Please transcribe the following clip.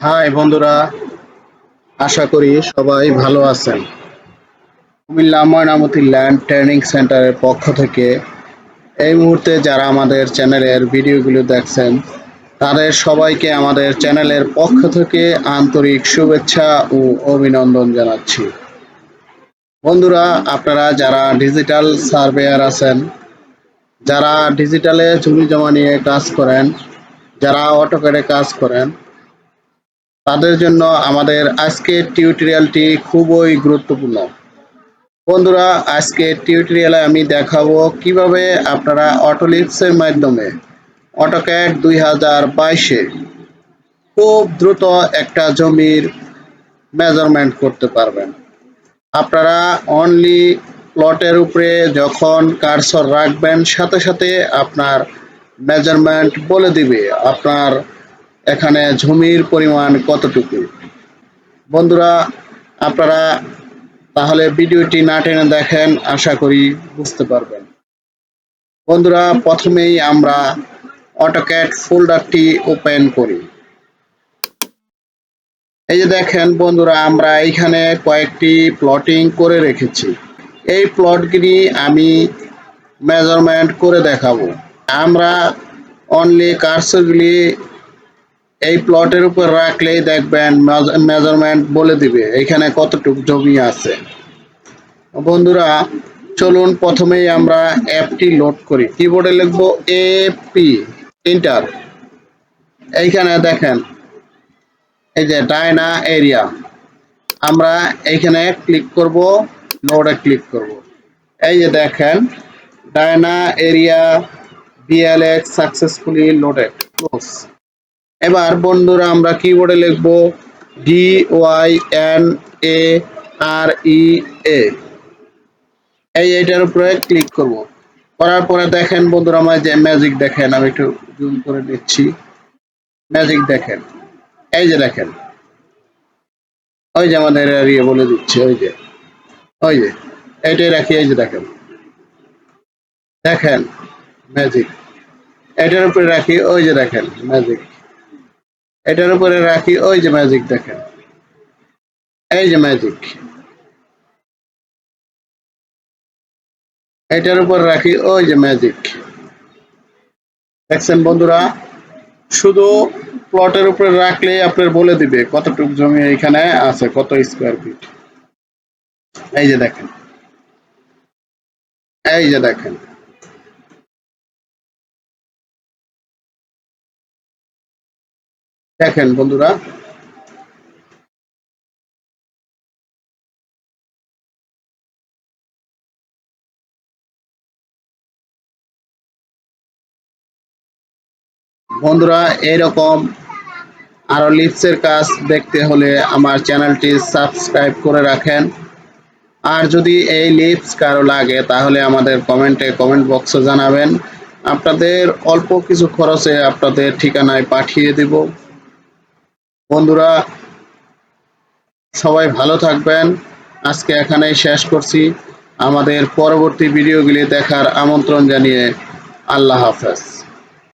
High বন্ধুরা, আশা করি সবাই ভালো আছেন। কুমিল্লা ময়নামতি ল্যান্ড ট্রেনিং সেন্টারের পক্ষ থেকে এই মুহূর্তে যারা আমাদের চ্যানেলের ভিডিওগুলো দেখছেন, তাদের সবাইকে আমাদের চ্যানেলের পক্ষ থেকে আন্তরিক শুভেচ্ছা ও অভিনন্দন জানাচ্ছি। বন্ধুরা, আপনারা যারা ডিজিটাল সার্ভেয়ার আছেন, যারা ডিজিটালে জমি জমা নিয়ে কাজ করেন, যারা অটোকেডে কাজ করেন তাদের জন্য আমাদের আজকের টিউটোরিয়ালটি খুবই গুরুত্বপূর্ণ। বন্ধুরা আজকে টিউটোরিয়ালে আমি দেখাবো কীভাবে আপনারা অটোলিপসের মাধ্যমে অটোক্যাড দুই হাজার বাইশে খুব দ্রুত একটা জমির মেজারমেন্ট করতে পারবেন। আপনারা অনলি প্লটের উপরে যখন কারসর রাখবেন, সাথে সাথে আপনার মেজারমেন্ট বলে দিবে। আপনার এখানে জমির পরিমাণ কতটুকু? বন্ধুরা, আপনারা তাহলে ভিডিওটি না টেনে দেখেন, আশা করি বুঝতে পারবেন। বন্ধুরা, প্রথমেই আমরা অটোক্যাট ফোল্ডারটি ওপেন করি। এই যে দেখেন বন্ধুরা, আমরা এইখানে কয়েকটি প্লটিং করে রেখেছি। এই প্লটগুলি আমি মেজারমেন্ট করে দেখাবো। আমরা অনলি কার্সরগুলি এই প্লটের উপর রাখলেই দেখবেন মেজারমেন্ট বলে দিবে, এখানে কতটুকু জমি আছে। বন্ধুরা, চলুন প্রথমেই আমরা অ্যাপটি লোড করি। কিবোর্ডে লিখব এপি ইন্টার এইখানে দেখেন, এই যে ডায়না এরিয়া। আমরা এইখানে ক্লিক করব লোডে ক্লিক করব। এই যে দেখেন, dyna area BLX successfully loaded close এবার বন্ধুরা আমরা কিবোর্ডে লিখব D Y N A R E A এই এইটার উপরে ক্লিক করব। করার পরে দেখেন বন্ধুরা আমার যে ম্যাজিক দেখেন, আমি একটু জুম করে দিচ্ছি ম্যাজিক দেখেন। এই যে দেখেন। ওই যে আমাদের এরিয়া বলে দিচ্ছে, ওই যে। ওই যে। এইটাই রাখি, এই যে দেখেন। দেখেন ম্যাজিক এটার উপরে রাখি, ওই যে দেখেন ম্যাজিক এটার উপরে রাখি, ওই যে ম্যাজিক দেখেন। এই যে ম্যাজিক এটার উপর রাখি, ওই যে ম্যাজিক দেখছেন বন্ধুরা? শুধু প্লটের উপরে রাখলে আপনার বলে দিবে কতটুকু জমি এখানে আছে, কত স্কোয়ার ফিট এই যে দেখেন। এই যে দেখেন। দেখেন বন্ধুরা। বন্ধুরা এরকম আরও লিপসের কাজ দেখতে হলে আমার চ্যানেলটি সাবস্ক্রাইব করে রাখেন। আর যদি এই লিপস কারও লাগে, তাহলে আমাদের কমেন্টে কমেন্ট বক্সে জানাবেন। আপনাদের অল্প কিছু খরচে আপনাদের ঠিকানায় পাঠিয়ে দিব। বন্ধুরা, সবাই ভালো থাকবেন। আজকে এখানেই শেষ করছি। আমাদের পরবর্তী ভিডিওগুলি দেখার আমন্ত্রণ জানিয়ে আল্লাহ হাফেজ।